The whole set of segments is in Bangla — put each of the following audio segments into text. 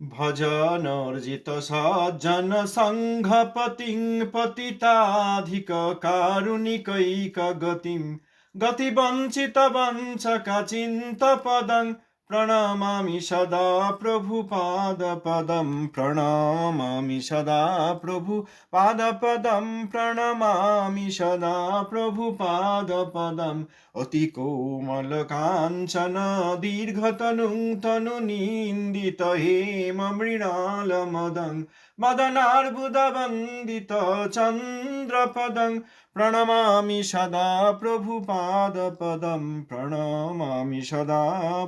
भजन अर्जित सज्जन सङ्घपतिं पतिताधिक कारुणिकैक गति गतिवञ्चित वञ्चका चिन्तपदं প্রণমামি সদা প্রভু পাদ পদম প্রণমামি সদা প্রভু পাদ পদম প্রণমামি সদা প্রভু পাদ পদম অতি কোমল কাঞ্চন দীর্ঘতনু তনু নিন্দিত হেম মৃণাল মদং মদনার্বুদ বন্দিত চন্দ্রপদং প্রণমামি সদা প্রভু পাদ পদম প্রণমামি সদা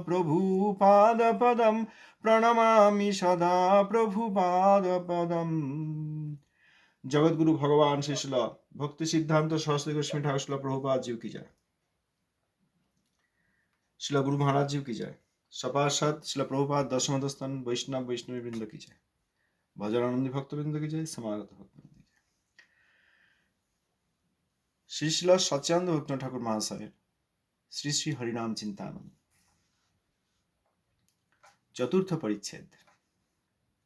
প্রভু পাদ পদম প্রণমামি সদা প্রভু পাদ পদম জগৎগুরু ভগবান শিশল ভক্তি সিদ্ধান্ত সরস্বতী গোস্বামী ঠাকুর প্রভুপাদ জীব কি যায় শিল গুরু মহারাজ জীব কি যায় সপার্ষদ শিল প্রভুপাদ দশমদস্থান বৈষ্ণব বৈষ্ণবী বৃন্দ কি যায় ভজনানন্দী ভক্তবৃন্দ কি যায় সমাগত ভক্তবৃন্দ। কি যায় শ্রী শিল সচ্চানন্দ ভক্ত ঠাকুর মহাশয়ের শ্রী শ্রী হরিনাম চিন্তানন্দ চতুর্থ পরিচ্ছেদ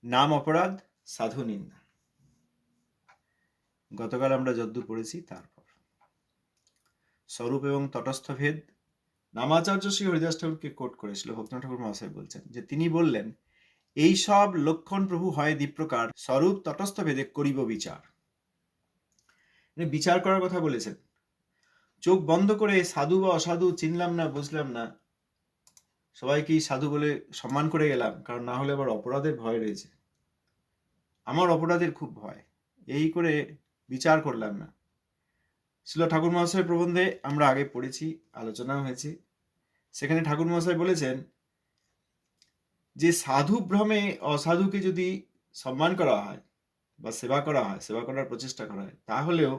নাম অপরাধ সাধু নিন্দা গতকাল আমরা যদ্দূর পড়েছি, তারপর। স্বরূপ এবং তটস্থ ভেদ। নামাচার্য শ্রী হরিদাস ঠাকুরকে কোট করেছিল ভক্তনাথ ঠাকুর মহাশয় বলছেন যে, তিনি বললেন, এই সব লক্ষণ প্রভু হয় দ্বীপ্রকার, স্বরূপ তটস্থ ভেদে করিব বিচার। বিচার করার কথা বলেছেন। চোখ বন্ধ করে সাধু বা অসাধু চিনলাম না, বুঝলাম না। সবাইকেই সাধু বলে সম্মান করে গেলাম, কারণ না হলে আবার অপরাধের ভয় রয়েছে। আমার অপরাধের খুব ভয়, এই করে বিচার করলাম না। শিল ঠাকুর মহাশয় প্রবন্ধে আমরা আগে পড়েছি আলোচনা হয়েছে। সেখানে ঠাকুর মহাশয় বলেছেন, যে সাধু ভ্রমে অসাধুকে যদি সম্মান করা হয় বা সেবা করা হয়, সেবা করার প্রচেষ্টা করা হয়, তাহলেও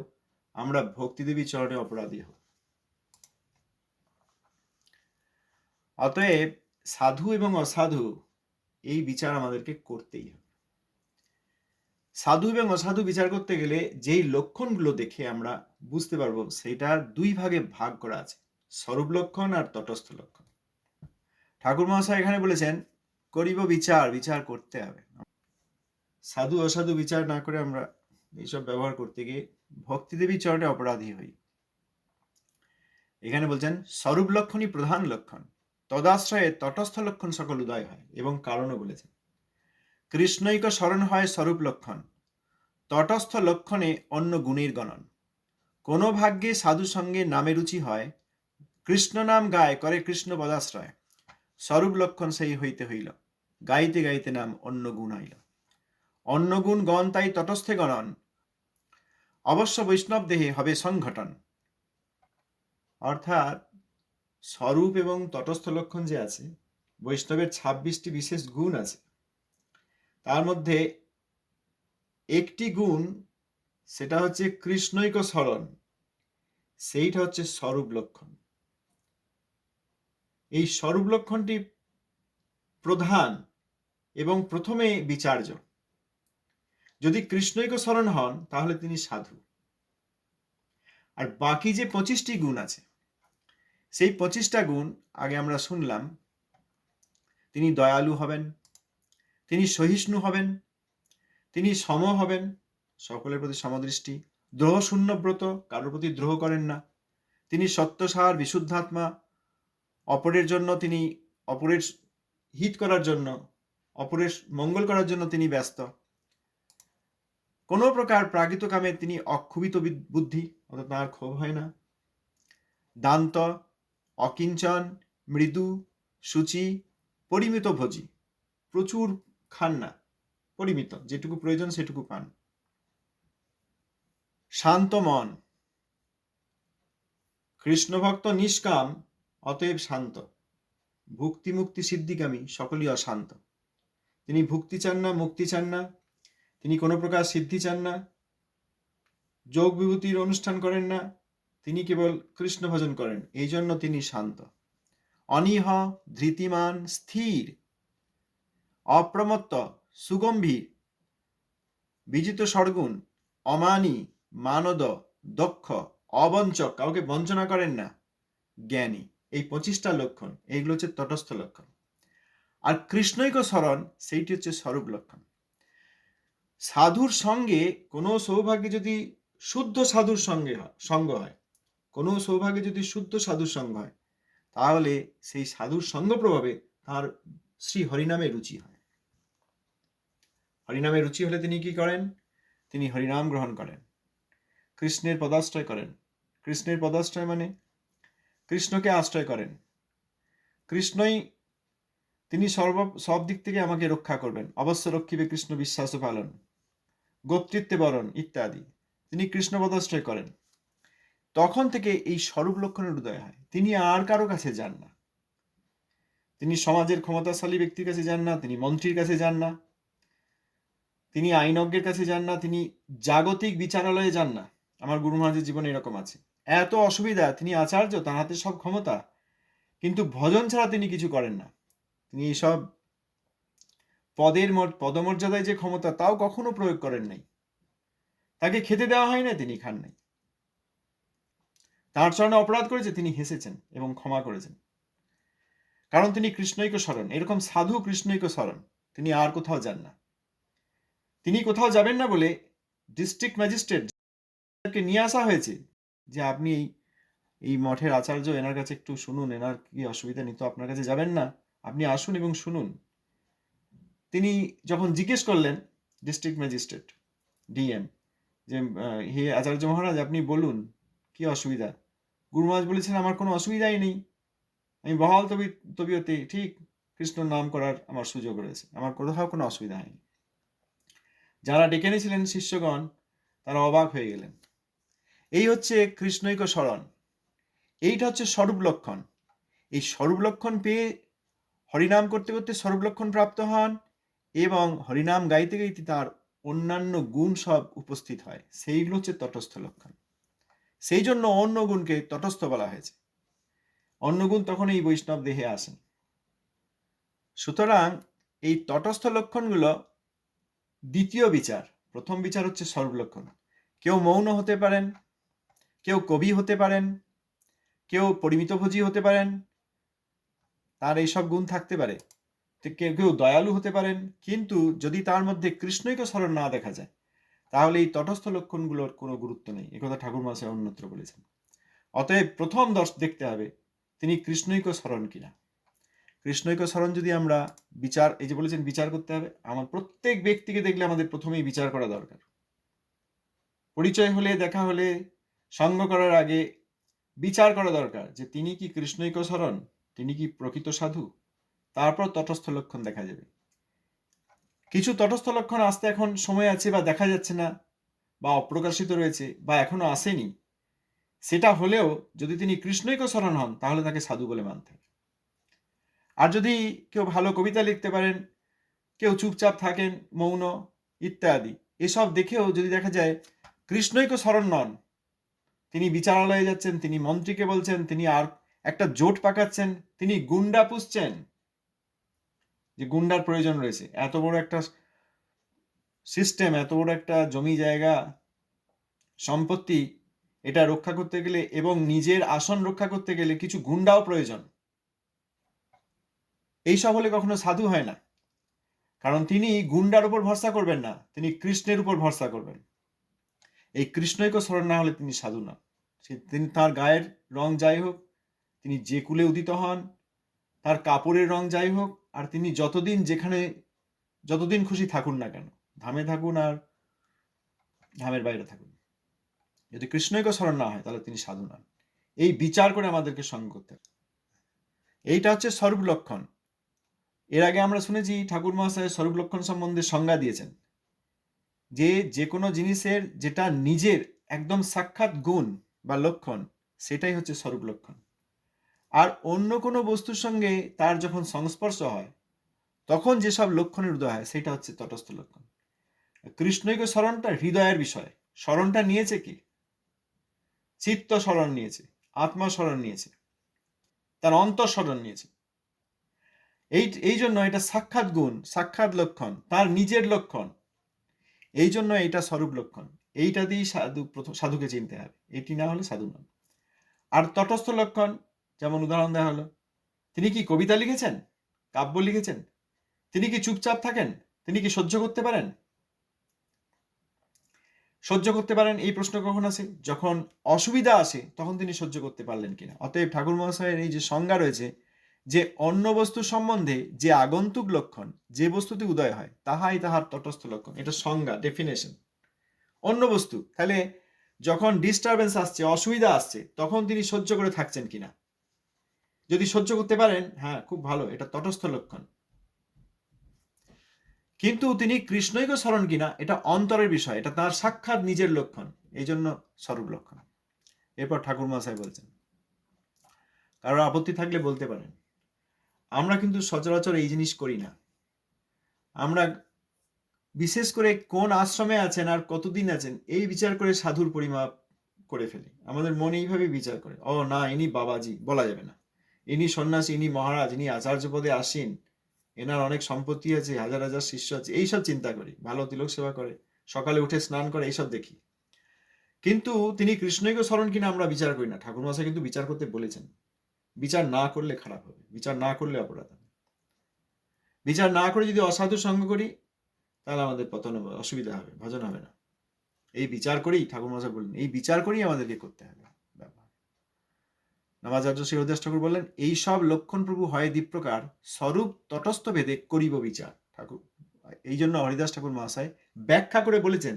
আমরা ভক্তিদেবী চরণে অপরাধী হব। অতএব সাধু এবং অসাধু, এই বিচার আমাদেরকে করতেই হবে। সাধু এবং অসাধু বিচার করতে গেলে যেই লক্ষণগুলো দেখে আমরা বুঝতে পারব সেটা দুই ভাগে ভাগ করা আছে, স্বরূপ লক্ষণ আর তটস্থ লক্ষণ। ঠাকুর মহাশয় এখানে বলেছেন, করিব বিচার বিচার করতে হবে। সাধু অসাধু বিচার না করে আমরা এইসব ব্যবহার করতে গিয়ে ভক্তিদেবী চরণে অপরাধী হই। এখানে বলছেন, স্বরূপ লক্ষণই প্রধান লক্ষণ। তদাশ্রয়ে তটস্থ লক্ষণ সকল উদয় হয় এবং কারণও বলেছেন। কৃষ্ণৈক স্মরণ হয় স্বরূপ লক্ষণ। তটস্থ লক্ষণে অন্য গুণের গণন। কোনো ভাগ্যে সাধু সঙ্গে নামে রুচি হয়, কৃষ্ণ নাম গায় করে কৃষ্ণ পদাশ্রয়। স্বরূপ লক্ষণ সেই হইতে হইল। গাইতে গাইতে নাম অন্য গুণ হইল। অন্য গুণ গণ তাই তটস্থে গণন। অবশ্য বৈষ্ণব দেহে হবে সংঘটন। অর্থাৎ স্বরূপ এবং তটস্থ লক্ষণ যে আছে, বৈষ্ণবের ছাব্বিশটি বিশেষ গুণ আছে। তার মধ্যে একটি গুণ, সেটা হচ্ছে কৃষ্ণৈক স্মরণ। সেইটা হচ্ছে স্বরূপ লক্ষণ। এই স্বরূপ লক্ষণটি প্রধান এবং প্রথমে বিচার্য। যদি কৃষ্ণৈক স্মরণ হন, তাহলে তিনি সাধু। আর বাকি যে পঁচিশটি গুণ আছে, সেই পঁচিশটা গুণ আগে আমরা শুনলাম, তিনি দয়ালু হবেন, তিনি সহিষ্ণু হবেন, তিনি সম হবেন, সকলের প্রতি সমদৃষ্টি। দ্রোহ শূন্যব্রত, কারোর প্রতি দ্রোহ করেন না। তিনি সত্যসার, বিশুদ্ধাত্মা, অপরের জন্য তিনি অপরের হিত করার জন্য, অপরের মঙ্গল করার জন্য তিনি ব্যস্ত। কোনো প্রকার প্রাকৃত কামে তিনি অক্ষুবিত বুদ্ধি, অর্থাৎ তাঁর ক্ষোভ হয় না। দান্ত, অকিঞ্চন, মৃদু, সূচি, পরিমিত ভোজি, প্রচুর খান না, পরিমিত, যেটুকু প্রয়োজন সেটুকু পান। শান্ত মন, কৃষ্ণভক্ত নিষ্কাম, অতএব শান্ত। ভুক্তি মুক্তি সিদ্ধিকামী, সকলই অশান্ত। তিনি ভুক্তি চান না, মুক্তি চান না তিনি কোনো প্রকার সিদ্ধি চান না, যোগ বিভূতির অনুষ্ঠান করেন না, তিনি কেবল কৃষ্ণ ভজন করেন, এই জন্য তিনি শান্ত। অনিহ, ধৃতিমান, স্থির, অপ্রমত্ত, সুগম্ভীর, বিজিত সর্গুণ, অমানি, মানদ, দক্ষ, অবঞ্চক, কাউকে বঞ্চনা করেন না, জ্ঞানী। এই পঁচিশটা লক্ষণ, এইগুলো হচ্ছে তটস্থ লক্ষণ। আর কৃষ্ণৈক স্মরণ, সেইটি হচ্ছে স্বরূপ লক্ষণ। সাধুর সঙ্গে কোনো সৌভাগ্যে যদি শুদ্ধ সাধুর সঙ্গে সঙ্গ হয়, কোনো সৌভাগ্যে যদি শুদ্ধ সাধুর সঙ্গ হয়, তাহলে সেই সাধুর সঙ্গ প্রভাবে তার শ্রী হরিনামে রুচি হয়। হরিনামে রুচি হলে তিনি কি করেন? তিনি হরিনাম গ্রহণ করেন। কৃষ্ণের পদাশ্রয় করেন। কৃষ্ণের পদাশ্রয় মানে কৃষ্ণকে আশ্রয় করেন। কৃষ্ণই তিনি সর্ব, সব দিক থেকে আমাকে রক্ষা করবেন। অবশ্য রক্ষিবে কৃষ্ণ বিশ্বাস পালন। গোপ্তৃত্বে বরণ ইত্যাদি। তিনি কৃষ্ণ পদাশ্রয় করেন। তখন থেকে এই স্বরূপ লক্ষণের উদয় হয়। তিনি আর কারও কাছে যান না। তিনি সমাজের ক্ষমতাশালী ব্যক্তির কাছে যান না, তিনি মন্ত্রীর কাছে যান না। তিনি আইনজ্ঞের কাছে যান না, তিনি জাগতিক বিচারালয়ে যান না। আমার গুরু মহারাজের জীবনে এরকম আছে। এত অসুবিধা, তিনি আচার্য, তার হাতে সব ক্ষমতা। কিন্তু ভজন ছাড়া তিনি কিছু করেন না। তিনি এইসব পদের পদমর্যাদায় যে ক্ষমতা তাও কখনো প্রয়োগ করেন নাই। তাকে খেতে দেওয়া হয় না তিনি খান নাই। তার চরণে অপরাধ করেছে, তিনি হেসেছেন এবং ক্ষমা করেছেন। কারণ তিনি কৃষ্ণৈক স্মরণ এরকম সাধু কৃষ্ণৈক স্মরণ তিনি আর কোথাও যান না। তিনি কোথাও যাবেন না বলে ডিস্ট্রিক্ট ম্যাজিস্ট্রেটকে নিয়ে আসা হয়েছে যে আপনি এই এই মঠের আচার্য, এনার কাছে একটু শুনুন, এনার কি অসুবিধা নেই তো আপনার কাছে যাবেন না? আপনি আসুন এবং শুনুন। তিনি যখন জিজ্ঞেস করলেন ডিস্ট্রিক্ট ম্যাজিস্ট্রেট ডিএম যে হে আচার্য মহারাজ, আপনি বলুন, কি অসুবিধা? গুরু মহারাজ বলেছেন, আমার কোনো অসুবিধাই নেই। আমি বহাল তবি, তবিয়তে, ঠিক কৃষ্ণ নাম করার আমার সুযোগ রয়েছে। আমার কোথাও কোনো অসুবিধা হয়নি। যারা ডেকে নিয়েছিলেন শিষ্যগণ, তারা অবাক হয়ে গেলেন। এই হচ্ছে কৃষ্ণৈক স্মরণ। এইটা হচ্ছে স্বরূপ লক্ষণ। এই স্বরূপ লক্ষণ পেয়ে হরিনাম করতে করতে স্বরূপ লক্ষণ প্রাপ্ত হন। এবং হরিনাম গাইতে গাইতে তার অন্যান্য গুণ সব উপস্থিত হয়। সেইগুলো হচ্ছে তটস্থ লক্ষণ। সেই জন্য অন্য গুণকে তটস্থ বলা হয়েছে। অন্য গুণ তখন এই বৈষ্ণব দেহে আসেন। সুতরাং এই তটস্থ লক্ষণগুলো দ্বিতীয় বিচার। প্রথম বিচার হচ্ছে সর্বলক্ষণ কেউ মৌন হতে পারেন, কেউ কবি হতে পারেন, কেউ পরিমিতভোজী হতে পারেন, তার এইসব গুণ থাকতে পারে। কেউ কেউ দয়ালু হতে পারেন, কিন্তু যদি তার মধ্যে কৃষ্ণইকে স্মরণ না দেখা যায়, তাহলে এই তটস্থ লক্ষণগুলোর কোনো গুরুত্ব নেই। একথা ঠাকুর মাসে অন্যত্র বলেছেন। অতএব প্রথম দর্শ দেখতে হবে, তিনি কৃষ্ণৈক স্মরণ কিনা। কৃষ্ণৈক স্মরণ যদি আমরা বিচার, এই যে বলেছেন বিচার করতে হবে, আমার প্রত্যেক ব্যক্তিকে দেখলে আমাদের প্রথমেই বিচার করা দরকার। পরিচয় হলে, দেখা হলে, সঙ্গ করার আগে বিচার করা দরকার যে তিনি কি কৃষ্ণৈক স্মরণ, তিনি কি প্রকৃত সাধু? তারপর তটস্থ লক্ষণ দেখা যাবে। কিছু তটস্থ লক্ষণ আসতে এখন সময় আছে বা দেখা যাচ্ছে না বা অপ্রকাশিত রয়েছে বা এখনও আসেনি, সেটা হলেও যদি তিনি কৃষ্ণৈক স্মরণ হন, তাহলে তাকে সাধু বলে মানতে হবে। আর যদি কেউ ভালো কবিতা লিখতে পারেন, কেউ চুপচাপ থাকেন, মৌন ইত্যাদি, এসব দেখেও যদি দেখা যায় কৃষ্ণৈক স্মরণ নন, তিনি বিচারালয়ে যাচ্ছেন, তিনি মন্ত্রীকে বলছেন, তিনি আর একটা জোট পাকাচ্ছেন, তিনি গুন্ডা পুষছেন যে গুন্ডার প্রয়োজন রয়েছে। এত বড় একটা সিস্টেম এত বড় একটা জমি জায়গা, সম্পত্তি, এটা রক্ষা করতে গেলে এবং নিজের আসন রক্ষা করতে গেলে কিছু গুন্ডাও প্রয়োজন। এইসব হলে কখনো সাধু হয় না। কারণ তিনি গুন্ডার উপর ভরসা করবেন না, তিনি কৃষ্ণের উপর ভরসা করবেন। এই কৃষ্ণৈক স্মরণ না হলে তিনি সাধু না তিনি তার গায়ের রং যাই হোক, তিনি যে কুলে উদিত হন, তার কাপড়ের রং যাই হোক আর তিনি যতদিন যেখানে, যতদিন খুশি থাকুন না কেন, ধামে থাকুন আর ধামের বাইরে থাকুন। যদি কৃষ্ণৈক স্মরণ না হয়, তাহলে তিনি সাধু নন। এই বিচার করে আমাদেরকে সঙ্গ করতে এইটা হচ্ছে স্বরূপ লক্ষণ এর আগে আমরা শুনেছি, ঠাকুর মহাশয় স্বরূপ লক্ষণ সম্বন্ধে সংজ্ঞা দিয়েছেন যে যে কোনো জিনিসের যেটা নিজের একদম সাক্ষাৎ গুণ বা লক্ষণ, সেটাই হচ্ছে স্বরূপ লক্ষণ আর অন্য কোনো বস্তুর সঙ্গে তার যখন সংস্পর্শ হয়, তখন যেসব লক্ষণের উদয় হয় সেটা হচ্ছে তটস্থ লক্ষণ। কৃষ্ণৈক স্মরণটা হৃদয়ের বিষয়। স্মরণটা নিয়েছে কি? চিত্ত স্মরণ নিয়েছে, আত্মা স্মরণ নিয়েছে, তার অন্তঃ স্মরণ নিয়েছে। এই এই জন্য এটা সাক্ষাৎ গুণ, সাক্ষাৎ লক্ষণ, তার নিজের লক্ষণ। এই জন্য এটা স্বরূপ লক্ষণ। এইটা দিয়েই সাধু প্রথম, সাধুকে চিনতে হবে। এটি না হলে সাধু নন। আর তটস্থ লক্ষণ যেমন উদাহরণ দেওয়া হলো। তিনি কি কবিতা লিখেছেন? কাব্য লিখেছেন? তিনি কি চুপচাপ থাকেন? তিনি কি সহ্য করতে পারেন? সহ্য করতে পারেন এই প্রশ্ন কখন আসে? যখন অসুবিধা আসে, তখন তিনি সহ্য করতে পারলেন কিনা? অতএব ঠাকুর মহাশয়ের এই যে সংজ্ঞা রয়েছে যে অন্য বস্তু সম্বন্ধে যে আগন্তুক লক্ষণ, যে বস্তুতে উদয় হয়, তাহাই তাহার তটস্থ লক্ষণ। এটা সংজ্ঞা ডেফিনেশন অন্য বস্তু, তাহলে যখন ডিস্টারবেন্স আসছে, অসুবিধা আসছে, তখন তিনি সহ্য করে থাকছেন কিনা? যদি সহ্য করতে পারেন হ্যাঁ খুব ভালো, এটা তটস্থ লক্ষণ। কিন্তু তিনি কৃষ্ণৈক স্মরণ কিনা, এটা অন্তরের বিষয়, এটা তার সাক্ষাৎ নিজের লক্ষণ এই জন্য স্বরূপ লক্ষণ। এরপর ঠাকুর মহাশয় বলছেন কারোর আপত্তি থাকলে বলতে পারেন। আমরা কিন্তু সচরাচর এই জিনিস করি না। আমরা বিশেষ করে কোন আশ্রমে আছেন আর কতদিন আছেন, এই বিচার করে সাধুর পরিমাপ করে ফেলি। আমাদের মন এইভাবে বিচার করে, ও না, ইনি বাবাজি, বলা যাবে না। ইনি সন্ন্যাসী, ইনি মহারাজ, ইনি আচার্য পদে আসীন। এনার অনেক সম্পত্তি আছে, হাজার হাজার শিষ্য আছে। এইসব চিন্তা করি, ভালো তিলক সেবা করে, সকালে উঠে স্নান করে, এইসব দেখি। কিন্তু তিনি কৃষ্ণকে স্মরণ কিনা আমরা বিচার করি না। ঠাকুর মশাই কিন্তু বিচার করতে বলেছেন। বিচার না করলে খারাপ হবে, বিচার না করলে অপরাধ হবে। বিচার না করে যদি অসাধু সঙ্গ করি, তাহলে আমাদের পতন অসুবিধা হবে, ভজন হবে না। এই বিচার করেই ঠাকুর মশাই বললেন, এই বিচার করেই আমাদেরকে করতে হবে। নামাচার্য শ্রী হরিদাস ঠাকুর বললেন, এই সব লক্ষণ প্রভু হয় দ্বীপ্রকার স্বরূপ তটস্থ ভেদে করিব বিচার। ঠাকুর, এই জন্য হরিদাস ঠাকুর মহাশয় ব্যাখ্যা করে বলেছেন,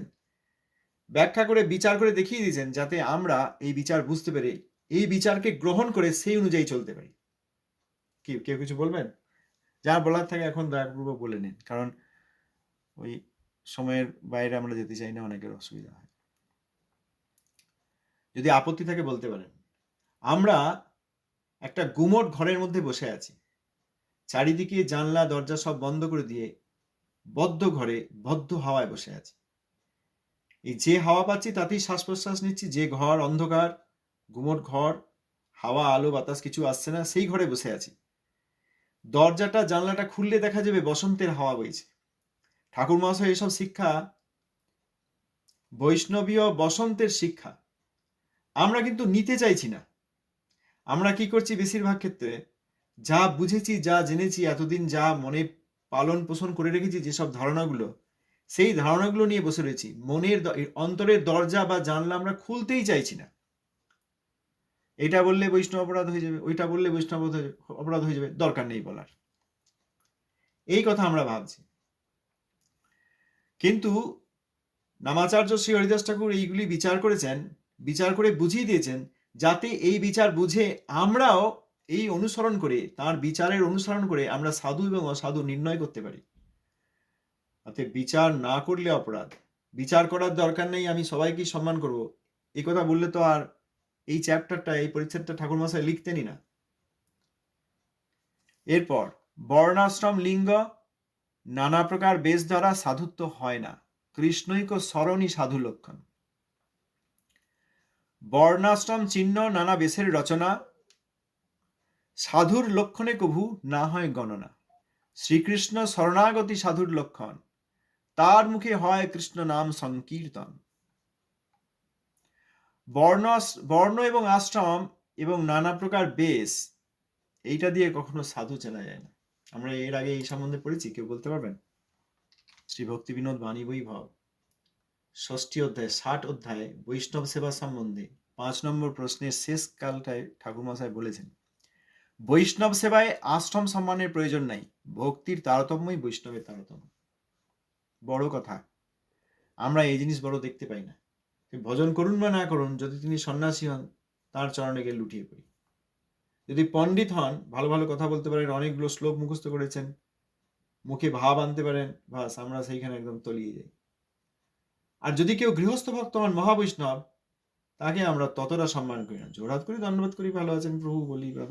ব্যাখ্যা করে বিচার করে দেখিয়ে দিয়েছেন, যাতে আমরা এই বিচার বুঝতে পেরে, এই বিচারকে গ্রহণ করে সেই অনুযায়ী চলতে পারি। কি, কেউ কিছু বলবেন? যা বলার থাকে এখন দয়াপূর্বক বলে নিন, কারণ ওই সময়ের বাইরে আমরা যেতে চাই না, অনেকের অসুবিধা হয়। যদি আপত্তি থাকে বলতে পারেন। আমরা একটা গুমট ঘরের মধ্যে বসে আছি। চারিদিকে জানলা, দরজা সব বন্ধ করে দিয়ে বদ্ধ ঘরে, বদ্ধ হাওয়ায় বসে আছি। এই যে হাওয়া পাচ্ছি, তাতেই শ্বাস প্রশ্বাস নিচ্ছি। যে ঘর, অন্ধকার, গুমট ঘর, হাওয়া, আলো, বাতাস কিছু আসছে না, সেই ঘরে বসে আছি। দরজাটা, জানলাটা খুললে দেখা যাবে বসন্তের হাওয়া বইছে। ঠাকুর মহাশয় এসব শিক্ষা বৈষ্ণবীয় বসন্তের শিক্ষা। আমরা কিন্তু নিতে চাইছি না। আমরা কি করছি বেশিরভাগ ক্ষেত্রে? যা বুঝেছি, যা জেনেছি, এতদিন যা মনে পালন পোষণ করে রেখেছি যেসব ধারণাগুলো, সেই ধারণাগুলো নিয়ে বসে রয়েছি। মনের অন্তরের দরজা বা জানলা আমরা খুলতেই চাইছি না। এটা বললে বৈষ্ণব অপরাধ হয়ে যাবে, ওইটা বললে বৈষ্ণব অপরাধ হয়ে যাবে, দরকার নেই বলার। এই কথা আমরা ভাবছি। কিন্তু নামাচার্য শ্রী হরিদাস ঠাকুর এইগুলি বিচার করেছেন, বিচার করে বুঝিয়ে দিয়েছেন যাতে এই বিচার বুঝে আমরাও এই অনুসরণ করে, তার বিচারের অনুসরণ করে আমরা সাধু এবং অসাধু নির্ণয় করতে পারি। অতএব বিচার না করলে অপরাধ। বিচার করার দরকার নেই, আমি সবাইকে সম্মান করব। এই কথা বললে তো আর এই চ্যাপ্টারটা এই পরিচ্ছেদটা ঠাকুর মশাই লিখতেনই না। এরপর, বর্ণাশ্রম লিঙ্গ নানা প্রকার বেশ দ্বারা সাধুত্ব হয় না। কৃষ্ণৈক স্মরণই সাধু লক্ষণ। বর্ণাশ্রম চিহ্ন নানা বেশের রচনা। সাধুর লক্ষণে কভু না হয় গণনা। শ্রীকৃষ্ণ শরণাগতি সাধুর লক্ষণ। তার মুখে হয় কৃষ্ণ নাম সংকীর্তন। বর্ণ বর্ণ এবং আশ্রম এবং নানা প্রকার বেশ, এইটা দিয়ে কখনো সাধু চেনা যায় না। আমরা এর আগে এই সম্বন্ধে পড়েছি, কেউ বলতে পারবেন? শ্রী ভক্তি বিনোদ বাণী বৈভব। ষষ্ঠী অধ্যায়, ষাট অধ্যায়ে, বৈষ্ণব সেবা সম্বন্ধে পাঁচ নম্বর প্রশ্নের শেষ কালটায় ঠাকুরমশাই বলেছেন, বৈষ্ণব সেবায় আশ্রম সম্মানের প্রয়োজন নাই, ভক্তির তারতম্যই বৈষ্ণবের তারতম্য। বড় কথা, আমরা এই জিনিস বড় দেখতে পাই না। ভজন করুন বা না করুন, যদি তিনি সন্ন্যাসী হন, তার চরণে গিয়ে লুটিয়ে পড়ি। যদি পণ্ডিত হন, ভালো ভালো কথা বলতে পারেন, অনেকগুলো শ্লোক মুখস্থ করেছেন, মুখে ভাব আনতে পারেন, বাস আমরা সেইখানে একদম তলিয়ে যাই। আর যদি কেউ গৃহস্থ ভক্ত হন, মহাবৈষ্ণব, তাকে আমরা ততটা সম্মান করি না। জোড়াত করি ধন্যবাদ করি, ভালো আছেন প্রভু বলি বা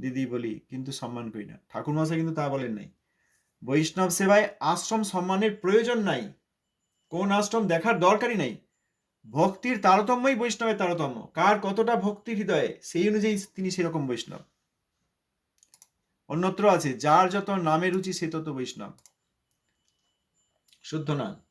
দিদি বলি, কিন্তু সম্মান করি না। ঠাকুর মশাই কিন্তু তা বলেন নাই। বৈষ্ণব সেবায় আশ্রম সম্মানের প্রয়োজন নাই। কোন আশ্রম দেখার দরকারই নাই। ভক্তির তারতম্যই বৈষ্ণবের তারতম্য। কার কতটা ভক্তি হৃদয়ে, সেই অনুযায়ী তিনি সেরকম বৈষ্ণব। অন্যত্র আছে, যার যত নামে রুচি, সে তত বৈষ্ণব। শুদ্ধ নাম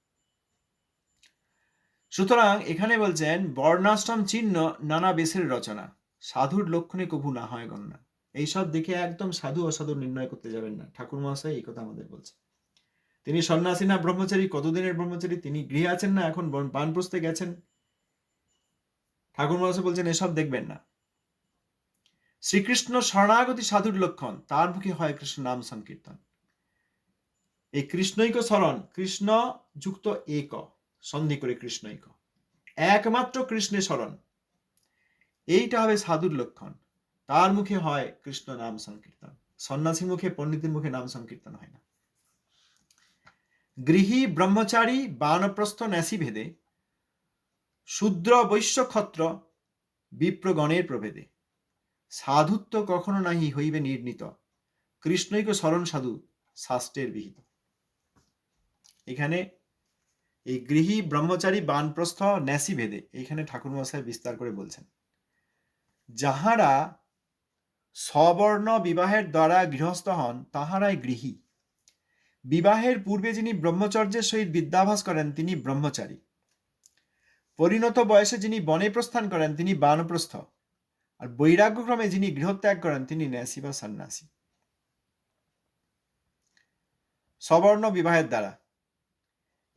সুতরাং এখানে বলছেন, বর্ণাশ্রম চিহ্ন নানা বেশের রচনা। সাধুর লক্ষণে কভু না হয় গণনা এইসব দেখে একদম সাধু অসাধু নির্ণয় করতে যাবেন না। ঠাকুর মহাশয় এই কথা আমাদের বলছে তিনি সন্ন্যাসী না ব্রহ্মচারী, কতদিনের ব্রহ্মচারী? তিনি গৃহে আছেন না এখন বন- বানপ্রস্থে গেছেন। ঠাকুর মহাশয় বলছেন, এসব দেখবেন না। শ্রীকৃষ্ণ শরণাগতি সাধুর লক্ষণ, তার মুখে হয় কৃষ্ণ নাম সংকীর্তন। এই কৃষ্ণৈক স্মরণ, কৃষ্ণ যুক্ত এক সন্ধি করে কৃষ্ণৈক। একমাত্র কৃষ্ণের স্মরণ। এইটা হবে সাধুর লক্ষণ। তার মুখে হয় কৃষ্ণ নাম সংকীর্তন। সন্ন্যাসীর মুখে, পণ্ডিতের মুখে নাম সংকীর্তন হয় না। গৃহী ব্রহ্মচারী বানপ্রস্থ ন্যাসী ভেদে শূদ্র বৈশ্য ক্ষত্র বিপ্রগণের প্রভেদে। সাধুত্ব কখনো নাহি হইবে নির্ণীত। কৃষ্ণৈক স্মরণ সাধু শাস্ত্রের বিহিত। এখানে এই গৃহী ব্রহ্মচারী বানপ্রস্থ ন্যাসী ভেদে এখানে ঠাকুর মশাই বিস্তার করে বলছেন, যাহারা সবর্ণ বিবাহের দ্বারা গৃহস্থ হন, তাহারাই গৃহী। বিবাহের পূর্বে যিনি ব্রহ্মচর্যের সহিত বিদ্যাভাস করেন, তিনি ব্রহ্মচারী। পরিণত বয়সে যিনি বনে প্রস্থান করেন, তিনি বানপ্রস্থ। আর বৈরাগ্যক্রমে যিনি গৃহত্যাগ করেন, তিনি ন্যাসী বা সন্ন্যাসী। সবর্ণ বিবাহের দ্বারা।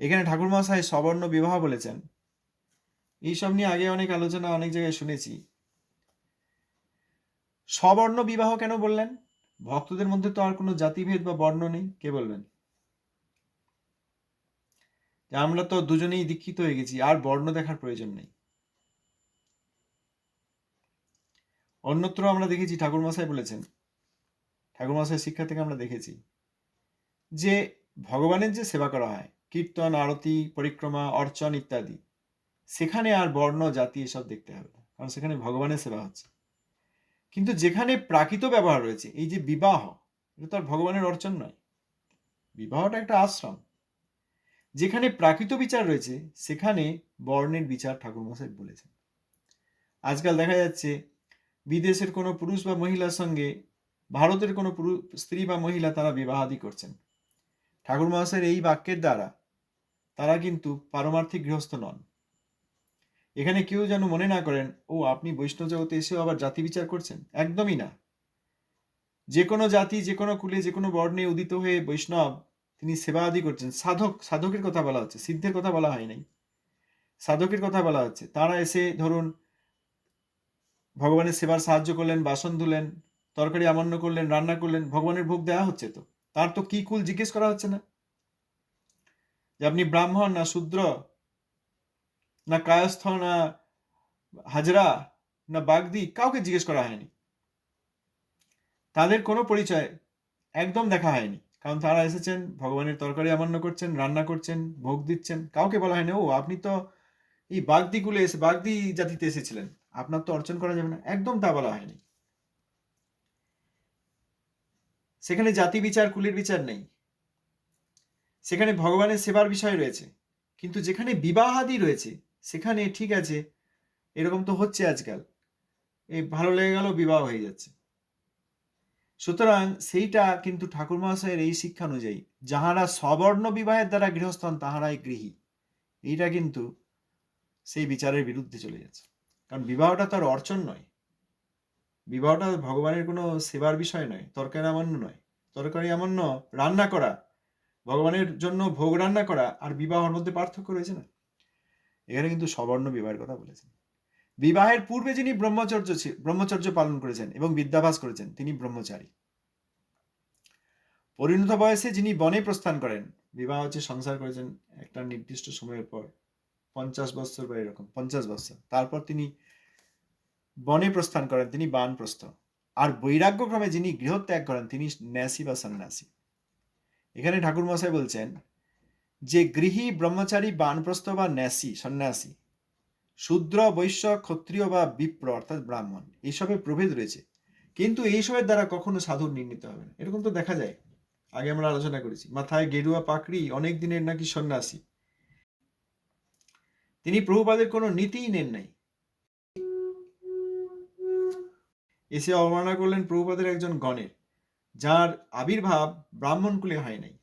এখানে ঠাকুর মশাই সবর্ণ বিবাহ বলেছেন। এইসব নিয়ে আগে অনেক আলোচনা, অনেক জায়গায় শুনেছি। সবর্ণ বিবাহ কেন বললেন? ভক্তদের মধ্যে তো আর কোনো জাতিভেদ বা বর্ণ নেই, কে বলবেন? আমরা তো দুজনেই দীক্ষিত হয়ে গেছি, আর বর্ণ দেখার প্রয়োজন নেই। অন্যত্র আমরা দেখেছি ঠাকুর মশাই বলেছেন ঠাকুর মশাই শিক্ষা থেকে আমরা দেখেছি, যে ভগবানের যে সেবা করা হয় কীর্তন, আরতি, পরিক্রমা, অর্চন ইত্যাদি। সেখানে আর বর্ণ, জাতি এসব দেখতে হবে না, কারণ সেখানে ভগবানের সেবা হচ্ছে। কিন্তু যেখানে প্রাকৃত ব্যবহার রয়েছে, এই যে বিবাহ, এটা তো আর ভগবানের অর্চন নয়। বিবাহটা একটা আশ্রম। যেখানে প্রাকৃত বিচার রয়েছে, সেখানে বর্ণের বিচার ঠাকুর মশাই বলেছেন। আজকাল দেখা যাচ্ছে, বিদেশের কোনো পুরুষ বা মহিলার সঙ্গে, ভারতের কোনো পুরুষ, স্ত্রী বা মহিলা তারা বিবাহাদি করছেন। ঠাকুর মহাশয়ের এই বাক্যের দ্বারা তারা কিন্তু পারমার্থিক গৃহস্থ নন। এখানে কেউ যেন মনে না করেন, ও, আপনি বৈষ্ণব জগতে এসেও আবার জাতি বিচার করছেন? একদমই না। যে কোনো জাতি, যে কোনো কুলে, যে কোনো বর্ণে উদিত হয়ে বৈষ্ণব, তিনি সেবা আদি করছেন। সাধক, সাধকের কথা বলা হচ্ছে, সিদ্ধের কথা বলা হয় নাই। সাধকের কথা বলা হচ্ছে। তারা এসে ধরুন, ভগবানের সেবার সাহায্য করলেন, বাসন ধুলেন, তরকারি আমান্য করলেন, রান্না করলেন, ভগবানের ভোগ দেওয়া হচ্ছে তো। তার তো কি কুল জিজ্ঞেস করা হচ্ছে না। যে আপনি ব্রাহ্মণ না শূদ্র, না কায়স্থ, না হাজরা, না বাগদি, কাউকে জিজ্ঞেস করা হয়নি। তাদের কোনো পরিচয় একদম দেখা হয়নি। কারণ তারা এসেছেন, ভগবানের তরকারি আমান্য করছেন, রান্না করছেন, ভোগ দিচ্ছেন। কাউকে বলা হয়নি, ও, আপনি তো এই বাগদি কুলে এসে, বাগদি জাতিতে এসেছিলেন। আপনার তো অর্চন করা যাবে না। একদম তা বলা হয়নি। সেখানে জাতি বিচার, কুলের বিচার নেই। সেখানে ভগবানের সেবার বিষয় রয়েছে। কিন্তু যেখানে বিবাহাদি রয়েছে, সেখানে ঠিক আছে, এরকম তো হচ্ছে আজকাল। এই ভালো লেগে গেল, বিবাহ হয়ে যাচ্ছে। সুতরাং সেইটা কিন্তু ঠাকুর মহাশয়ের এই শিক্ষা অনুযায়ী, যাহারা সবর্ণ বিবাহের দ্বারা গৃহস্থন তাহারাই গৃহী। এইটা কিন্তু সেই বিচারের বিরুদ্ধে চলে যাচ্ছে। কারণ বিবাহটা তার অর্চন নয়। বিবাহটা ভগবানের কোনো সেবার বিষয় নয় তরকারি আমান্য নয়। তরকারি আমান্য রান্না করা ভগবানের জন্য ভোগ রান্না করা আর বিবাহের মধ্যে পার্থক্য রয়েছে না? এখানে কিন্তু সবর্ণ বিবাহের কথা বলেছেন। বিবাহের পূর্বে যিনি ব্রহ্মচর্য ব্রহ্মচর্য পালন করেছেন এবং বিদ্যাভাস করেছেন, তিনি ব্রহ্মচারী। পরিণত বয়সে যিনি বনে প্রস্থান করেন, বিবাহ হচ্ছে সংসার করেছেন একটা নির্দিষ্ট সময়ের পর, পঞ্চাশ বছর বা এরকম, পঞ্চাশ বছর। তারপর তিনি বনে প্রস্থান করেন, তিনি বানপ্রস্থ। আর বৈরাগ্যক্রমে যিনি গৃহত্যাগ করেন, তিনি ন্যাসী বা সন্ন্যাসী। এখানে ঠাকুর মশাই বলছেন যে গৃহী, ব্রহ্মচারী, বানপ্রস্থ বা ন্যাসী, সন্ন্যাসী, শূদ্র, বৈশ্য, ক্ষত্রিয় বা বিপ্র, অর্থাৎ ব্রাহ্মণ এইসবের প্রভেদ রয়েছে। কিন্তু এইসবের দ্বারা কখনো সাধু নির্ণীত হবে না। এরকম তো দেখা যায়। আগে আমরা আলোচনা করেছি, মাথায় গেরুয়া পাকড়ি, অনেক দিনের নাকি সন্ন্যাসী। তিনি প্রভুপাদের কোনো নীতিই নেন নাই। এসে অবমাননা করলেন প্রভুপাদের একজন গণের। যার আবির্ভাব ব্রাহ্মণ কুলে হয় নাই।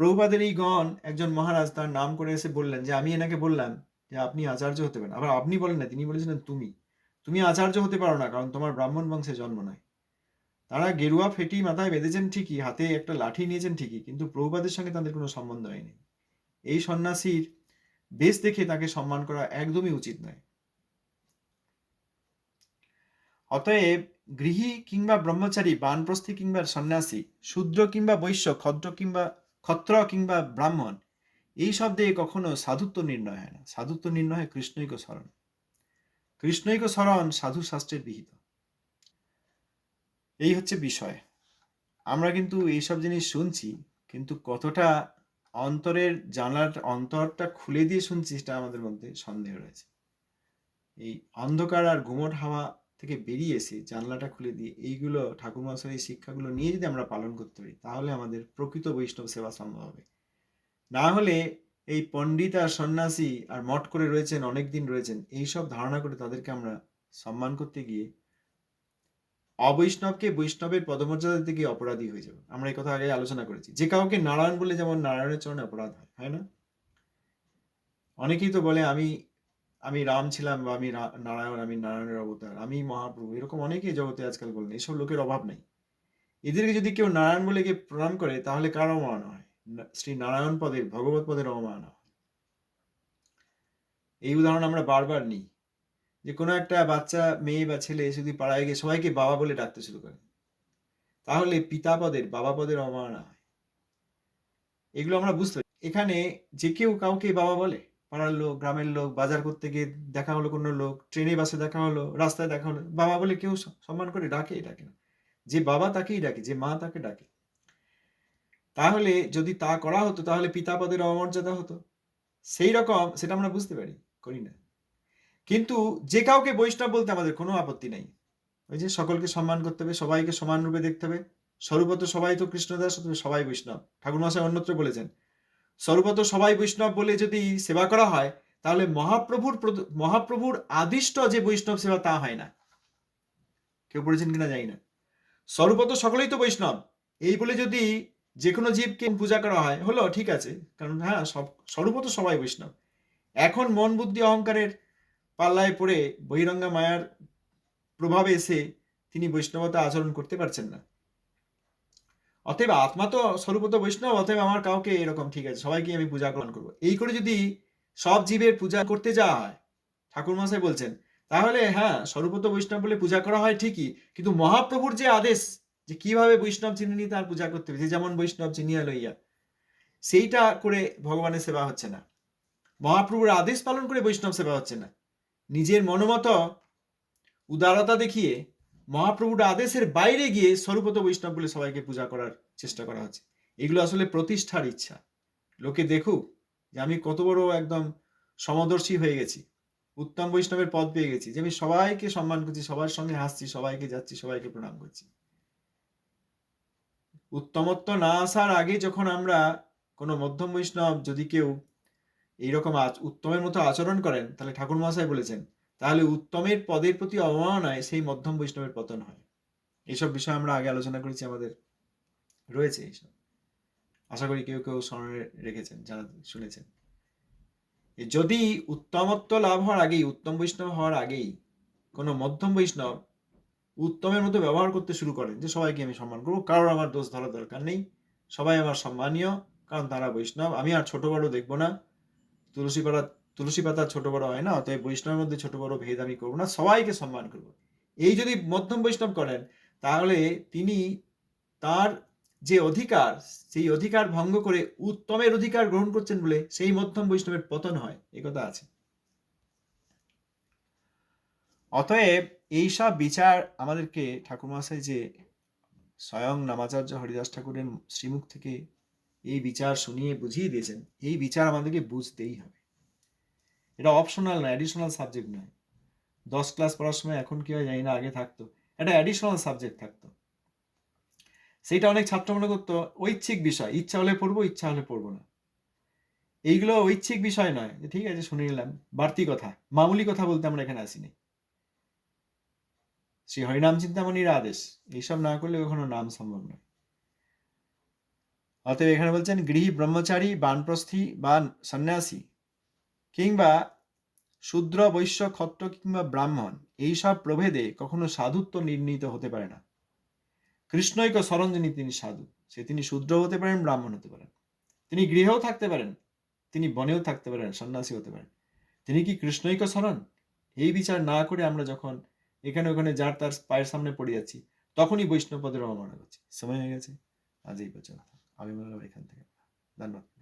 প্রভুপাদের এই গণ একজন মহারাজ তার নাম করে এসে বললেন যে, আমি এনাকে বললাম যে, আপনি আচার্য হতে পারেন। আবার আপনি বলেন না, তিনি বলেছিলেন, তুমি। তুমি আচার্য হতে পারো না, কারণ তোমার ব্রাহ্মণ বংশে জন্ম নয় তারা গেরুয়া, ফেটি মাথায় বেঁধেছেন ঠিকই, হাতে একটা লাঠি নিয়েছেন ঠিকই, কিন্তু প্রভুপাদের সঙ্গে তাদের কোনো সম্বন্ধ হয়নি। এই সন্ন্যাসীর বেশ দেখে তাকে সম্মান করা একদমই উচিত নয়। অতএব গৃহী কিংবা ব্রহ্মচারী, বানপ্রস্থী কিংবা সন্ন্যাসী, শূদ্র কিংবা বৈশ্য, ক্ষদ্র কিংবা, ক্ষত্র কিংবা ব্রাহ্মণ, এই সব দিয়ে কখনো সাধুত্ব নির্ণয় হয় না। সাধুত্ব নির্ণয় হয় কৃষ্ণৈক স্মরণ। কৃষ্ণৈক স্মরণ সাধু শাস্ত্রের বিহিত। এই হচ্ছে বিষয়। আমরা কিন্তু এইসব জিনিস শুনছি, কিন্তু কতটা অন্তরের জানার অন্তরটা খুলে দিয়ে শুনছি, সেটা আমাদের মধ্যে সন্দেহ রয়েছে। এই অন্ধকার আর গুমট হাওয়া থেকে বেরিয়ে এসে জানলাটা খুলে দিয়ে এইগুলো ঠাকুরমশাই এই শিক্ষাগুলো নিয়ে যদি আমরা পালন করতে পারি, তাহলে আমাদের প্রকৃত বৈষ্ণব সেবা সম্ভব হবে। না হলে এই পণ্ডিত আর সন্ন্যাসী আর মঠ করে রয়েছেন অনেক দিন রয়েছেন, এইসব ধারণা করে তাদেরকে আমরা সম্মান করতে গিয়ে অবৈষ্ণবকে বৈষ্ণবের পদমর্যাদা থেকে অপরাধী হয়ে যাবে। আমরা এই কথা আগে আলোচনা করেছি। যে কাউকে নারায়ণ বলে যেমন নারায়ণের চরণে অপরাধ হয় হয় না? অনেকেই তো বলে, আমি আমি রাম ছিলাম বা আমি নারায়ণ, আমি নারায়ণের অবতার, আমি মহাপ্রভু, এরকম অনেকেই জগতে আজকাল বলেন এসব লোকের অভাব নেই। এদেরকে যদি কেউ নারায়ণ বলে গিয়ে প্রণাম করে, তাহলে কার অবমাননা হয়? শ্রী নারায়ণ পদের, ভগবত পদের অবমাননা হয়। এই উদাহরণ আমরা বারবার নিই, যে কোনো একটা বাচ্চা, মেয়ে বা ছেলে যদি পাড়ায় গিয়ে সবাইকে বাবা বলে ডাকতে শুরু করে, তাহলে পিতা পদের, বাবা পদের অবমাননা হয়। এগুলো আমরা বুঝতে এখানে যে কেউ কাউকে বাবা বলে পাড়ার লোক, গ্রামের লোক, বাজার করতে গিয়ে দেখা হলো কোনো লোক, ট্রেনে, বাসে দেখা হলো, রাস্তায় দেখা হলো, বাবা বলে কেউ সম্মান করে ডাকে ডাকে না। যে বাবা তাকেই ডাকে, যে মা তাকে ডাকে। তাহলে যদি তা করা হতো, তাহলে পিতা পদের অমর্যাদা হতো। সেই রকম সেটা আমরা বুঝতে পারি, করি না। কিন্তু যে কাউকে বৈষ্ণব বলতে আমাদের কোনো আপত্তি নেই। ওই যে সকলকে সম্মান করতে হবে, সবাইকে সমান রূপে দেখতে হবে। স্বরূপত সবাই তো কৃষ্ণদাস সবাই বৈষ্ণব। ঠাকুর মশাই অন্যত্র বলেছেন স্বরূপত সবাই বৈষ্ণব বলে যদি সেবা করা হয়, তাহলে মহাপ্রভুর মহাপ্রভুর আদিষ্ট যে বৈষ্ণব সেবা তা হয় না। কেউ পড়েছেন কিনা জানি না। স্বরূপত সকলেই তো বৈষ্ণব। এই বলে যদি যে কোনো জীবকে পূজা করা হয়, হলো, ঠিক আছে। কারণ হ্যাঁ সব স্বরূপত সবাই বৈষ্ণব। এখন মন বুদ্ধি অহংকারের পাল্লায় পড়ে বহিরঙ্গা মায়ার প্রভাবে এসে তিনি বৈষ্ণবতা আচরণ করতে পারছেন না। অতএব আত্মা তো স্বরূপত বৈষ্ণব, অতএব আমার কাউকে এরকম, ঠিক আছে, সবাইকে আমি পূজা গ্রহণ করব। এই করে যদি সব জীবের পূজা করতে হয় ঠাকুর মশাই বলছেন, তাহলে হ্যাঁ স্বরূপত বৈষ্ণব বলে পূজা করা হয় ঠিকই, কিন্তু মহাপ্রভুর যে আদেশ যে কীভাবে বৈষ্ণব চিনি তার পূজা করতে হবে, যে যেমন বৈষ্ণব চিনিয়া লইয়া, সেইটা করে ভগবানের সেবা হচ্ছে না। মহাপ্রভুর আদেশ পালন করে বৈষ্ণব সেবা হচ্ছে না। নিজের মনোমত উদারতা দেখিয়ে মহাপ্রভুর আদেশের বাইরে গিয়ে স্বরূপত বৈষ্ণব বলে সবাইকে পূজা করার চেষ্টা করা হচ্ছে। এগুলো আসলে প্রতিষ্ঠার ইচ্ছা। লোকে দেখুক যে আমি কত বড় একদম সমদর্শী হয়ে গেছি। উত্তম বৈষ্ণবের পদ পেয়ে গেছি যে আমি সবাইকে সম্মান করছি, সবার সঙ্গে হাসছি, সবাইকে যাচ্ছি, সবাইকে প্রণাম করছি। উত্তমত্ব না আসার আগে যখন আমরা কোনো মধ্যম বৈষ্ণব যদি কেউ এইরকম উত্তমের মতো আচরণ করেন, তাহলে ঠাকুর মহাশয় বলেছেন তাহলে উত্তমের পদের প্রতি অবমাননায় সেই মধ্যম বৈষ্ণবের পতন হয়। এইসব বিষয় আমরা আগে আলোচনা করেছি, আমাদের রয়েছে এইসব আশা করি কেউ কেউ স্মরণে রেখেছেন, যারা শুনেছেন। যদি উত্তমত্ব লাভ হওয়ার আগেই, উত্তম বৈষ্ণব হওয়ার আগেই কোনো মধ্যম বৈষ্ণব উত্তমের মতো ব্যবহার করতে শুরু করেন যে, সবাইকে আমি সম্মান করব, কারোর আমার দোষ ধরার দরকার নেই। সবাই আমার সম্মানীয়, কারণ তারা বৈষ্ণব। আমি আর ছোট বড় দেখব না। তুলসী পাতা তুলসী পাতা ছোট বড় হয় না, অতএব বৈষ্ণবের মধ্যে ছোট বড় ভেদ আমি করব না, সবাইকে সম্মান করব। এই যদি মধ্যম বৈষ্ণব করেন, তাহলে তিনি তার যে অধিকার, সেই অধিকার ভঙ্গ করে উত্তমের অধিকার গ্রহণ করছেন বলে সেই মধ্যম বৈষ্ণবের পতন হয় এই কথা আছে। অতএব এইসব বিচার আমাদেরকে ঠাকুরমশাই যে স্বয়ং নামাচার্য হরিদাস ঠাকুরের শ্রীমুখ থেকে এই বিচার শুনিয়ে বুঝিয়ে দিয়েছেন, এই বিচার আমাদেরকে বুঝতেই হবে। এটা অপশনাল না অ্যাডিশনাল সাবজেক্ট নয়। দশ ক্লাস পড়ার সময় এখন কি হয় জানি না, আগে থাকতো। এটা অ্যাডিশনাল সাবজেক্ট থাকতো। সেইটা অনেক ছাত্র মনে করতো, ঐচ্ছিক বিষয়, ইচ্ছা হলে পড়ব, ইচ্ছা হলে পড়ব না। এইগুলো ঐচ্ছিক বিষয় নয় ঠিক আছে, শুনে নিলাম। বাড়তি কথা, মামুলি কথা বলতে আমরা এখানে আসিনি। শ্রী হরিনাম চিন্তামণির আদেশ, এইসব না করলে কখনো নাম সম্ভব নয়। অতএব এখানে বলছেন, গৃহী ব্রহ্মচারী, বানপ্রস্থী বা সন্ন্যাসী কিংবা শূদ্র, বৈশ্য, ক্ষত্র কিংবা ব্রাহ্মণ এই সব প্রভেদে কখনো সাধুত্ব নির্ণীত হতে পারে না। কৃষ্ণৈক স্মরণ যিনি তিনি সাধু। সে তিনি শূদ্র হতে পারেন, ব্রাহ্মণ হতে পারেন। তিনি গৃহেও থাকতে পারেন, তিনি বনেও থাকতে পারেন, সন্ন্যাসী হতে পারেন। তিনি কি কৃষ্ণৈক স্মরণ এই বিচার না করে আমরা যখন এখানে ওখানে যার তার পায়ের সামনে পড়ে যাচ্ছি, তখনই বৈষ্ণবপদের অবমাননা করছি। সময় হয়ে গেছে, আজ এই পর্যন্ত। আমি বললাম এখান থেকে। ধন্যবাদ।